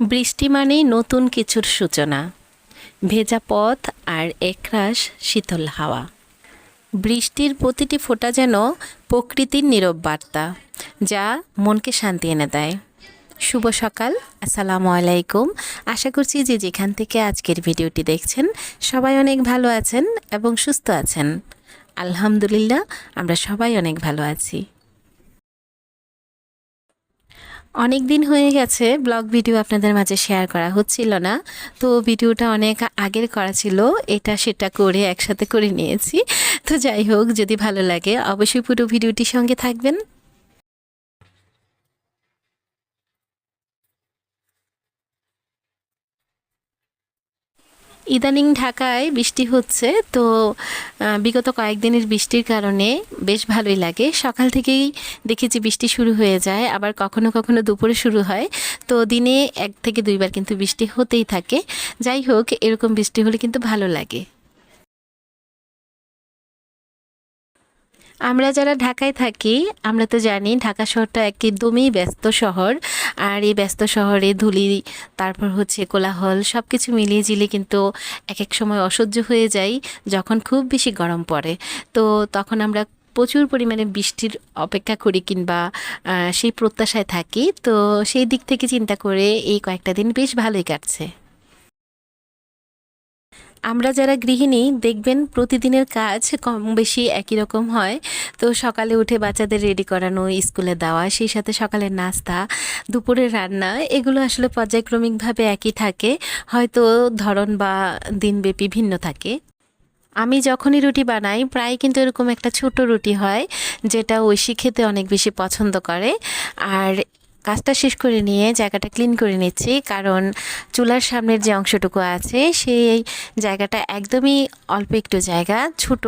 বৃষ্টি মানেই নতুন কিছুর সূচনা। ভেজা পথ আর একরাশ শীতল হাওয়া। বৃষ্টির প্রতিটি ফোঁটা যেন প্রকৃতির নীরব বার্তা, যা মনকে শান্তি এনে দেয়। শুভ সকাল, আসসালামু আলাইকুম। আশা করছি যে যেখান থেকে আজকের ভিডিওটি দেখছেন, সবাই অনেক ভালো আছেন এবং সুস্থ আছেন। আলহামদুলিল্লাহ, আমরা সবাই অনেক ভালো আছি। অনেক দিন হয়ে গেছে ব্লগ ভিডিও আপনাদের মাঝে শেয়ার করা হচ্ছিল না। তো ভিডিওটা অনেক আগের করা ছিল, এটা সেটা করে একসাথে করে নিয়েছি। তো যাই হোক, যদি ভালো লাগে অবশ্যই পুরো ভিডিওটির সঙ্গে থাকবেন। ইদানিং ঢাকায় বৃষ্টি হচ্ছে, তো বিগত কয়েকদিনের বৃষ্টির কারণে বেশ ভালোই লাগে। সকাল থেকেই দেখেছি বৃষ্টি শুরু হয়ে যায়, আবার কখনো কখনো দুপুরে শুরু হয়। তো দিনে এক থেকে দুইবার কিন্তু বৃষ্টি হতেই থাকে। যাই হোক, এরকম বৃষ্টি হলে কিন্তু ভালো লাগে। আমরা যারা ঢাকায় থাকি, আমরা তো জানি ঢাকা শহরটা একদমই ব্যস্ত শহর। আর এই ব্যস্ত শহরে ধুলি, তারপর হচ্ছে কোলাহল সব কিছু মিলিয়ে জিলে কিন্তু এক এক সময় অসহ্য হয়ে যায় যখন খুব বেশি গরম পড়ে। তো তখন আমরা প্রচুর পরিমাণে বৃষ্টির অপেক্ষা করি কিংবা সেই প্রত্যাশায় থাকি। তো সেই দিক থেকে চিন্তা করে এই কয়েকটা দিন বেশ ভালোই কাটছে। আমরা যারা গৃহিণী দেখবেন প্রতিদিনের কাজ কম বেশি একই রকম হয়। তো সকালে উঠে বাচ্চাদের রেডি করানো, স্কুলে দেওয়া, সেই সাথে সকালের নাস্তা, দুপুরের রান্না, এগুলো আসলে পর্যায়ক্রমিকভাবে একই থাকে। হয়তো ধরন বা দিনব্যাপী ভিন্ন থাকে। আমি যখনই রুটি বানাই, প্রায় কিন্তু এরকম একটা ছোট রুটি হয়, যেটা ঐশী খেতে অনেক বেশি পছন্দ করে। আর কাজটা শেষ করে নিয়ে জায়গাটা ক্লিন করে নিচ্ছি, কারণ চুলার সামনের যে অংশটুকু আছে সেই জায়গাটা একদমই অল্প একটু জায়গা, ছোট।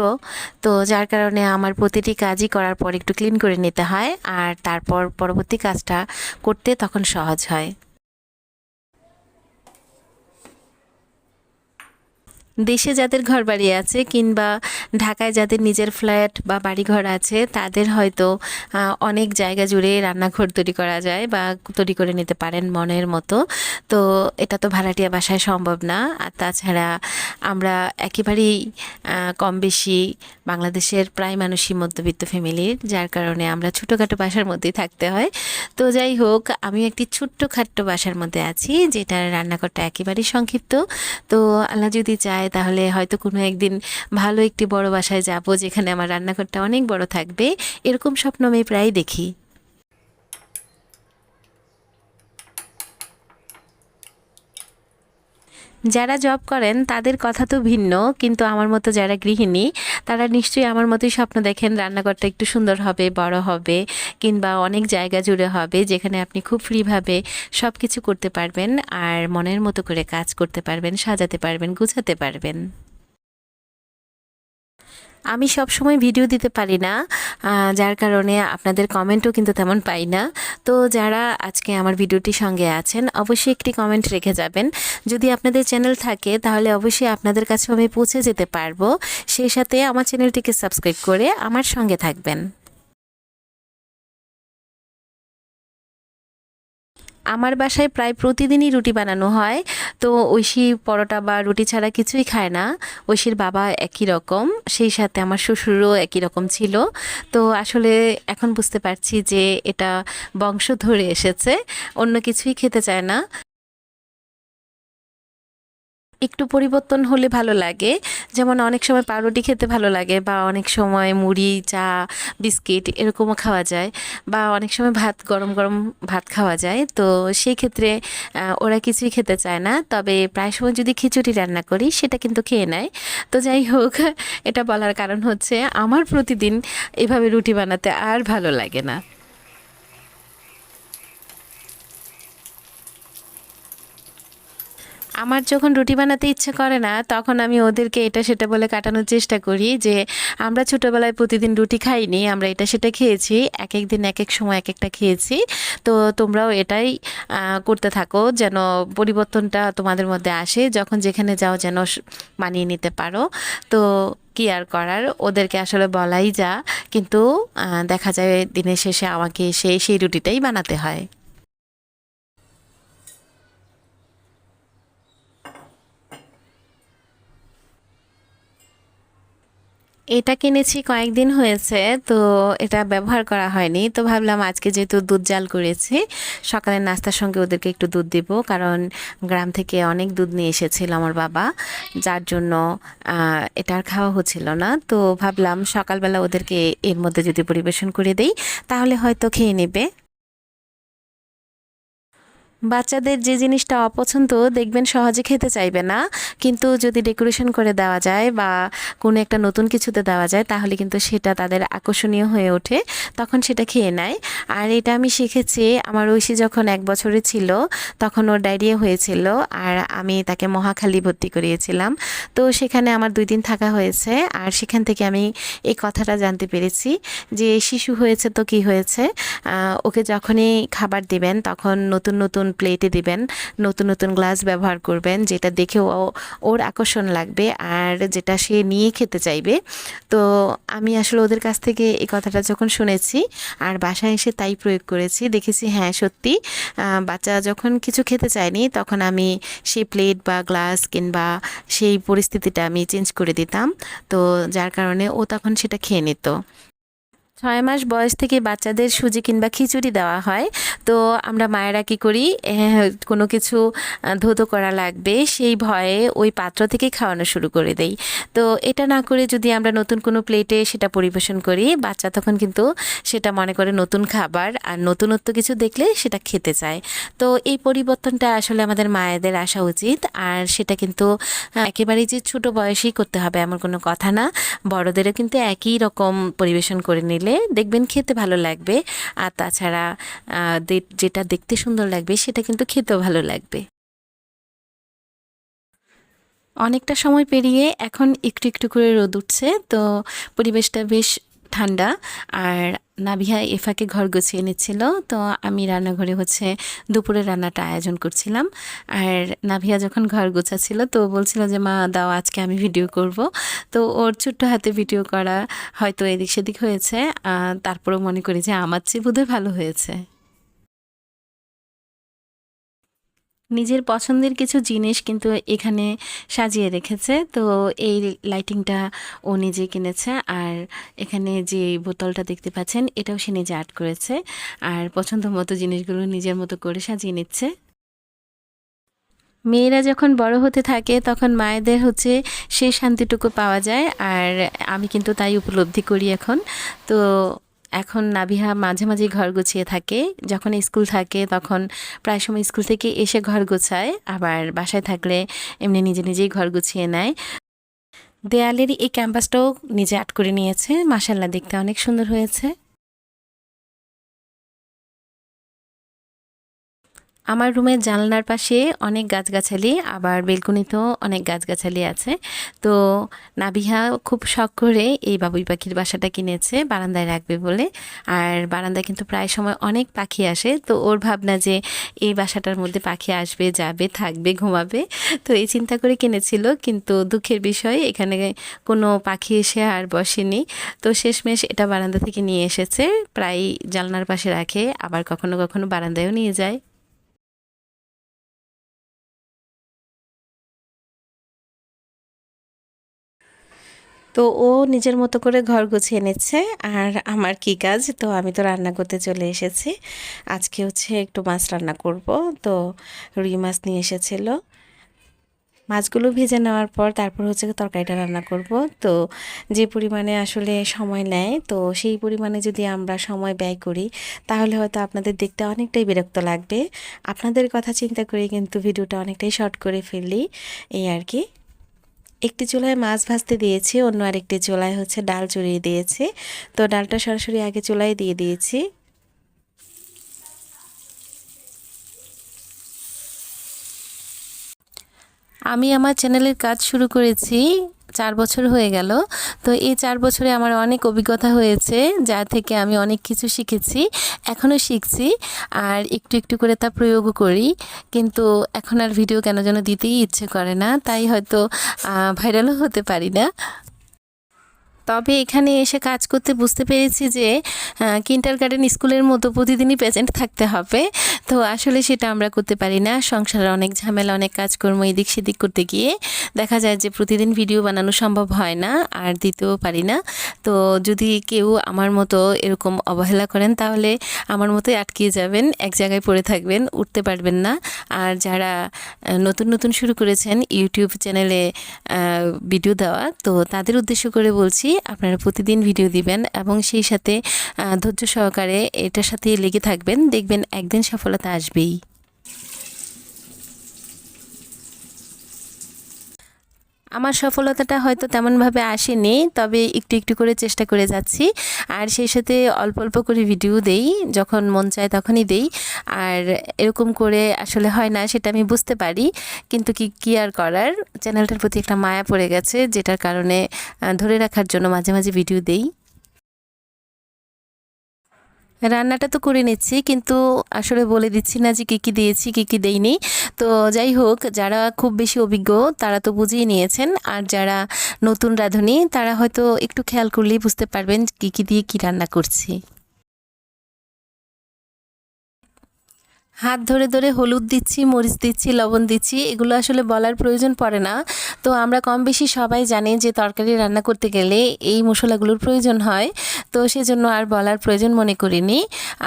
তো যার কারণে আমার প্রতিটি কাজই করার পর একটু ক্লিন করে নিতে হয়, আর তারপর পরবর্তী কাজটা করতে তখন সহজ হয়। দেশে যাদের ঘর বাড়ি আছে কিংবা ঢাকায় যাদের নিজের ফ্ল্যাট বা বাড়িঘর আছে, তাদের হয়তো অনেক জায়গা জুড়ে রান্নাঘর তৈরি করা যায় বা তৈরি করে নিতে পারেন মনের মতো। তো এটা তো ভাড়াটিয়া বাসায় সম্ভব না। আর তাছাড়া আমরা একেবারেই কম বেশি বাংলাদেশের প্রায় মানুষই মধ্যবিত্ত ফ্যামিলির যার কারণে আমরা ছোটোখাটো বাসার মধ্যেই থাকতে হয়। তো যাই হোক আমি একটি ছোট্ট খাট্ট বাসার মধ্যে আছি, যেটার রান্নাঘরটা একেবারেই সংক্ষিপ্ত। তো আল্লাহ যদি চায় তাহলে হয়তো কোনো একদিন ভালো একটি বড় বাসায় যাব যেখানে আমার রান্নাঘরটা অনেক বড় থাকবে। এরকম স্বপ্ন আমি প্রায় দেখি। যারা জব করেন, তাদের কথা তো ভিন্ন, কিন্তু আমার মতো যারা গৃহিণী তারা নিশ্চয়ই আমার মতোই স্বপ্ন দেখেন, রান্নাঘরটা একটু সুন্দর হবে, বড় হবে, কিংবা অনেক জায়গা জুড়ে হবে, যেখানে আপনি খুব ফ্রিভাবে সব কিছু করতে পারবেন আর মনের মতো করে কাজ করতে পারবেন, সাজাতে পারবেন, গুছাতে পারবেন। আমি সব সময় ভিডিও দিতে পারি না যার কারণে আপনাদের কমেন্টও কিন্তু তেমন পাই না। তো যারা আজকে আমার ভিডিওটি সঙ্গে আছেন, অবশ্যই একটি কমেন্ট রেখে যাবেন। যদি আপনাদের চ্যানেল থাকে, তাহলে অবশ্যই আপনাদের কাছে আমি পৌঁছে যেতে পারব। সেই সাথে আমার চ্যানেলটিকে সাবস্ক্রাইব করে আমার সঙ্গে থাকবেন। আমার বাসায় প্রায় প্রতিদিনই রুটি বানানো হয়। তো ঐশী পরোটা বা রুটি ছাড়া কিছুই খায় না। ঐশীর বাবা একই রকম, সেই সাথে আমার শ্বশুরও একই রকম ছিল। তো আসলে এখন বুঝতে পারছি যে এটা বংশ ধরে এসেছে, অন্য কিছুই খেতে চায় না। একটু পরিবর্তন হলে ভালো লাগে। যেমন অনেক সময় পাউরুটি খেতে ভালো লাগে বা অনেক সময় মুড়ি, চা, বিস্কিট এরকমও খাওয়া যায় বা অনেক সময় ভাত, গরম গরম ভাত খাওয়া যায়। তো সেই ক্ষেত্রে ওরা কিছুই খেতে চায় না। তবে প্রায় সময় যদি খিচুড়ি রান্না করি, সেটা কিন্তু খেয়ে নেয়। তো যাই হোক, এটা বলার কারণ হচ্ছে আমার প্রতিদিন এভাবে রুটি বানাতে আর ভালো লাগে না। আমার যখন রুটি বানাতে ইচ্ছে করে না, তখন আমি ওদেরকে এটা সেটা বলে কাটানোর চেষ্টা করি যে, আমরা ছোটোবেলায় প্রতিদিন রুটি খাইনি, আমরা এটা সেটা খেয়েছি এক এক দিন এক এক সময় এক একটা খেয়েছি। তো তোমরাও এটাই করতে থাকো যেন পরিবর্তনটা তোমাদের মধ্যে আসে, যখন যেখানে যাও যেন মানিয়ে নিতে পারো। তো কি আর করার, ওদেরকে আসলে বলাই যা, কিন্তু দেখা যায় দিনের শেষে আমাকে সেই সেই রুটিটাই বানাতে হয়। এটা কিনেছি কয়েকদিন হয়েছে, তো এটা ব্যবহার করা হয়নি। তো ভাবলাম আজকে যেহেতু দুধ জাল করেছি, সকালের নাস্তার সঙ্গে ওদেরকে একটু দুধ দিব, কারণ গ্রাম থেকে অনেক দুধ নিয়ে এসেছিল আমার বাবা, যার জন্য এটা আর খাওয়া হচ্ছিল না। তো ভাবলাম সকালবেলা ওদেরকে এর মধ্যে যদি পরিবেশন করে দেই, তাহলে হয়তো খেয়ে নেবে। বাচ্চাদের যে জিনিসটা অপছন্দ দেখবেন সহজে খেতে চাইবে না। কিন্তু যদি ডেকোরেশন করে দেওয়া যায় বা কোনো একটা নতুন কিছুতে দেওয়া যায়, তাহলে কিন্তু সেটা তাদের আকর্ষণীয় হয়ে ওঠে। তখন সেটা খেয়ে নেয়। আর এটা আমি শিখেছি, আমার ঐশী যখন এক বছরের ছিল, তখন ওর ডায়রিয়া হয়েছিল আর আমি তাকে মহাখালী ভর্তি করিয়েছিলাম। তো সেখানে আমার দুই দিন থাকা হয়েছে আর সেখান থেকে আমি এই কথাটা জানতে পেরেছি যে শিশু হয়েছে তো কি হয়েছে? ওকে যখনই খাবার দিবেন, তখন নতুন নতুন প্লেটে দিবেন, নতুন নতুন গ্লাস ব্যবহার করবেন, যেটা দেখে ও, ওর আকর্ষণ লাগবে আর যেটা সে নিয়ে খেতে চাইবে। তো আমি আসলে ওদের কাছ থেকে এই কথাটা যখন শুনেছি আর বাসায় এসে তাই প্রয়োগ করেছি, দেখেছি হ্যাঁ সত্যি বাচ্চা যখন কিছু খেতে চায়নি তখন আমি সেই প্লেট বা গ্লাস কিংবা সেই পরিস্থিতিটা আমি চেঞ্জ করে দিতাম। তো যার কারণে ও তখন সেটা খেয়ে নিত। ছয় মাস বয়স থেকে বাচ্চাদের সুজি কিংবা খিচুড়ি দেওয়া হয়। তো আমরা মায়েরা কী করি? কোনো কিছু ধৌত করা লাগবে, সেই ভয়ে ওই পাত্র থেকে খাওয়ানো শুরু করে দেই। তো এটা না করে যদি আমরা নতুন কোনো প্লেটে সেটা পরিবেশন করি, বাচ্চা তখন কিন্তু সেটা মনে করে নতুন খাবার আর নতুনত্ব কিছু দেখলে সেটা খেতে চায়। তো এই পরিবর্তনটা আসলে আমাদের মায়েদের আসা উচিত আর সেটা কিন্তু একেবারেই যে ছোট বয়সেই করতে হবে এমন কোনো কথা না। বড়দেরও কিন্তু একই রকম পরিবেশন করে নিলে দেখবেন খেতে ভালো লাগবে। আর তাছাড়া যেটা দেখতে সুন্দর লাগবে সেটা কিন্তু খেতেও ভালো লাগবে। অনেকটা সময় পেরিয়ে এখন একটু একটু করে রোদ উঠছে, তো পরিবেশটা বেশ ঠান্ডা। আর নাভিয়া এফাকে ঘর গুছিয়ে নিচ্ছিল। তো আমি রান্নাঘরে হচ্ছে দুপুরে রান্নাটা আয়োজন করছিলাম। আর নাভিয়া যখন ঘর গোছাচ্ছিল, তো বলছিল যে, মা, দাও, আজকে আমি ভিডিও করব। তো ওর ছোট্ট হাতে ভিডিও করা হয়তো এদিক সেদিক হয়েছে তারপরেও মনে করি যে, আমার চেয়ে বোধহয় ভালো হয়েছে। নিজের পছন্দের কিছু জিনিস কিন্তু এখানে সাজিয়ে রেখেছে। তো এই লাইটিংটা ও নিজে কিনেছে আর এখানে যে বোতলটা দেখতে পাচ্ছেন, এটাও সে নিজে আর্ট করেছে আর পছন্দ মতো জিনিসগুলো নিজের মতো করে সাজিয়ে নিচ্ছে। মেয়েরা যখন বড় হতে থাকে তখন মায়েদের হচ্ছে সেই শান্তিটুকু পাওয়া যায় আর আমি কিন্তু তাই উপলব্ধি করি এখন। তো এখন নাবিহা মাঝে মাঝে ঘর গুছিয়ে থাকে। যখন স্কুল থাকে তখন প্রায় সময় স্কুল থেকে এসে ঘর গুছায়, আবার বাসায় থাকলে এমনি নিজে নিজেই ঘর গুছিয়ে নেয়। দেয়ালের এই ক্যাম্পাসটাও নিজে আট করে নিয়েছে। মাসাল্লাহ দেখতে অনেক সুন্দর হয়েছে। আমার রুমের জানলার পাশে অনেক গাছগাছালি, আবার বেলকুনিতেও অনেক গাছগাছালি আছে। তো নাবিহা খুব শখ করে এই বাবুই পাখির বাসাটা কিনেছে, বারান্দায় রাখবে বলে। আর বারান্দায় কিন্তু প্রায় সময় অনেক পাখি আসে। তো ওর ভাবনা যে এই বাসাটার মধ্যে পাখি আসবে, যাবে, থাকবে, ঘুমাবে, তো এই চিন্তা করে কিনেছিল। কিন্তু দুঃখের বিষয়, এখানে কোনো পাখি এসে আর বসেনি। তো শেষমেশ এটা বারান্দা থেকে নিয়ে এসেছে প্রায় জানলার পাশে রাখে, আবার কখনো কখনো বারান্দায়ও নিয়ে যায়। তো ও নিজের মতো করে ঘর গুছিয়ে নিচ্ছে আর আমার কি কাজ, তো আমি তো রান্না করতে চলে এসেছি। আজকে হচ্ছে একটু মাছ রান্না করব, তো রুই মাছ নিয়ে এসেছিল। মাছগুলো ভেজে নেওয়ার পর তারপর হচ্ছে তরকারিটা রান্না করব। তো যে পরিমাণে আসলে সময় নেয়, তো সেই পরিমাণে যদি আমরা সময় ব্যয় করি, তাহলে হয়তো আপনাদের দেখতে অনেকটাই বিরক্ত লাগবে। আপনাদের কথা চিন্তা করে কিন্তু ভিডিওটা অনেকটাই শর্ট করে ফেললি এই আর কি। একটি চুলায় মাছ ভাজতে দিয়েছি, অন্য আরেকটি চুলায় হচ্ছে ডাল চড়িয়ে দিয়েছি। তো ডালটা সরাসরি আগে চুলায় দিয়ে দিয়েছি। আমি আমার চ্যানেলের কাজ শুরু করেছি। চার বছর হয়ে গেল। তো এই চার বছরে আমার অনেক অভিজ্ঞতা হয়েছে, যা থেকে আমি অনেক কিছু শিখেছি, এখনও শিখছি আর একটু একটু করে তা প্রয়োগও করি। কিন্তু এখন আর ভিডিও কেন যেন দিতেই ইচ্ছে করে না, তাই হয়তো ভাইরালও হতে পারি না। তবে এখানে এসে কাজ করতে বুঝতে পেরেছি যে কিন্টার গার্ডেন স্কুলের মতো প্রতিদিনই প্রেজেন্ট থাকতে হবে। তো আসলে সেটা আমরা করতে পারি না। সংসারের অনেক ঝামেলা, অনেক কাজকর্ম এদিক সেদিক করতে গিয়ে দেখা যায় যে, প্রতিদিন ভিডিও বানানো সম্ভব হয় না আর দিতেও পারি না। তো যদি কেউ আমার মতো এরকম অবহেলা করেন, তাহলে আমার মতোই আটকে যাবেন, এক জায়গায় পড়ে থাকবেন, উঠতে পারবেন না। আর যারা নতুন নতুন শুরু করেছেন, ইউটিউব চ্যানেলে ভিডিও দেওয়া, তো তাদের উদ্দেশ্য করে বলছি আপনারা প্রতিদিন ভিডিও দিবেন এবং সেই সাথে ধৈর্য সহকারে এটার সাথে লেগে থাকবেন। দেখবেন একদিন সফলতা আসবেই। আমার সফলতাটা হয়তো তেমনভাবে আসেনি, তবে একটু একটু করে চেষ্টা করে যাচ্ছি। আর সেই সাথে অল্প অল্প করে ভিডিও দেই, যখন মন চায় তখনই দেই। আর এরকম করে আসলে হয় না, সেটা আমি বুঝতে পারি। কিন্তু কি, কী আর করার? চ্যানেলটার প্রতি একটা মায়া পড়ে গেছে, যেটার কারণে ধরে রাখার জন্য মাঝে মাঝে ভিডিও দেই। রান্নাটা তো করে নিচ্ছি, কিন্তু আসলে বলে দিচ্ছি না যে কী কী দিয়েছি, কী কী দেইনি। তো যাই হোক, যারা খুব বেশি অভিজ্ঞ, তারা তো বুঝিয়ে নিয়েছেন। আর যারা নতুন রাঁধুনি, তারা হয়তো একটু খেয়াল করলেই বুঝতে পারবেন কী কী দিয়ে কী রান্না করছি। হাত ধরে ধরে হলুদ দিচ্ছি, মরিচ দিচ্ছি, লবণ দিচ্ছি, এগুলো আসলে বলার প্রয়োজন পড়ে না। তো আমরা কম বেশি সবাই জানি যে তরকারি রান্না করতে গেলে এই মশলাগুলোর প্রয়োজন হয়। তো সেজন্য আর বলার প্রয়োজন মনে করিনি।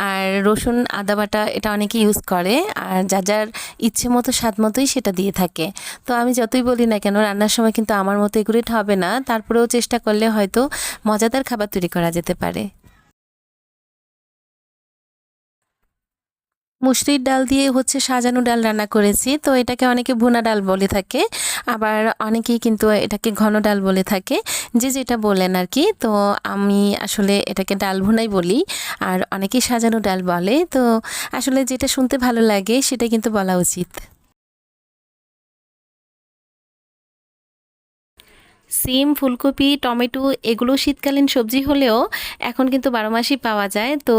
আর রসুন, আদা বাটা এটা অনেকে ইউজ করে, আর যা যার ইচ্ছে মতো, স্বাদ মতোই সেটা দিয়ে থাকে। তো আমি যতই বলি না কেন, রান্নার সময় কিন্তু আমার মতো এগুলো হবে না তারপরেও চেষ্টা করলে হয়তো মজাদার খাবার তৈরি করা যেতে পারে। মুসরির ডাল দিয়ে হচ্ছে সাজানো ডাল রান্না করেছি। তো এটাকে অনেকে ভুনা ডাল বলে থাকে, আবার অনেকেই কিন্তু এটাকে ঘন ডাল বলে থাকে। যে যেটা বলেন আর কি, তো আমি আসলে এটাকে ডাল ভুনাই বলি, আর অনেকেই সাজানো ডাল বলে। তো আসলে যেটা শুনতে ভালো লাগে সেটা কিন্তু বলা উচিত। সিম, ফুলকপি, টমেটো এগুলো শীতকালীন সবজি হলেও এখন কিন্তু বারো মাসই পাওয়া যায়। তো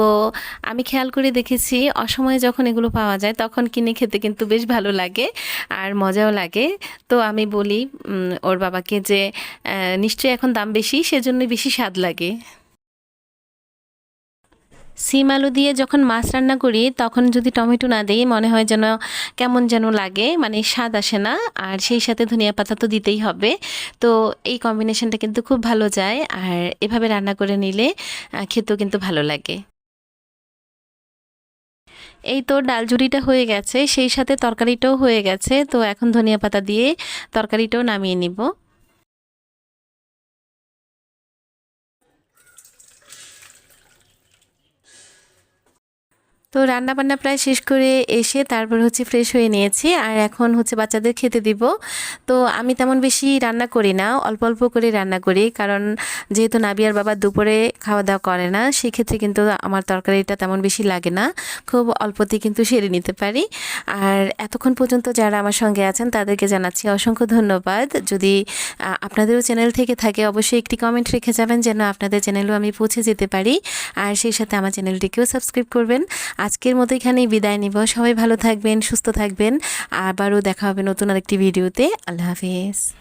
আমি খেয়াল করে দেখেছি, অসময়ে যখন এগুলো পাওয়া যায় তখন কিনে খেতে কিন্তু বেশ ভালো লাগে আর মজাও লাগে। তো আমি বলি ওর বাবাকে যে নিশ্চয়ই এখন দাম বেশি সেজন্য বেশি স্বাদ লাগে। সিম আলু দিয়ে যখন মাছ রান্না করি, তখন যদি টমেটো না দিই, মনে হয় যেন কেমন যেন লাগে। মানে স্বাদ আসে না। আর সেই সাথে ধনিয়া পাতা তো দিতেই হবে। তো এই কম্বিনেশনটা কিন্তু খুব ভালো যায়। আর এভাবে রান্না করে নিলে খেতেও কিন্তু ভালো লাগে। এই তো ডাল ঝুড়িটা হয়ে গেছে। সেই সাথে তরকারিটাও হয়ে গেছে। তো এখন ধনিয়া পাতা দিয়ে তরকারিটাও নামিয়ে নিব। তো রান্না বান্না প্রায় শেষ করে এসে তারপর হচ্ছে ফ্রেশ হয়ে নিয়েছি। আর এখন হচ্ছে বাচ্চাদের খেতে দিব। তো আমি তেমন বেশি রান্না করি না, অল্প অল্প করে রান্না করি। কারণ যেহেতু নাবিয়ার বাবা দুপুরে খাওয়া দাওয়া করে না, সেক্ষেত্রে কিন্তু আমার তরকারিটা তেমন বেশি লাগে না। খুব অল্পতে কিন্তু সেরে নিতে পারি। আর এতক্ষণ পর্যন্ত যারা আমার সঙ্গে আছেন, তাদেরকে জানাচ্ছি অসংখ্য ধন্যবাদ। যদি আপনাদেরও চ্যানেল থেকে থাকে, অবশ্যই একটি কমেন্ট রেখে যাবেন, যেন আপনাদের চ্যানেলও আমি পৌঁছে যেতে পারি। আর সেই সাথে আমার চ্যানেলটিকেও সাবস্ক্রাইব করবেন। আজকের মতো এখানেই বিদায় নিব। সবাই ভালো থাকবেন, সুস্থ থাকবেন। আবারও দেখা হবে নতুন আরেকটি ভিডিওতে। আল্লাহ হাফিজ।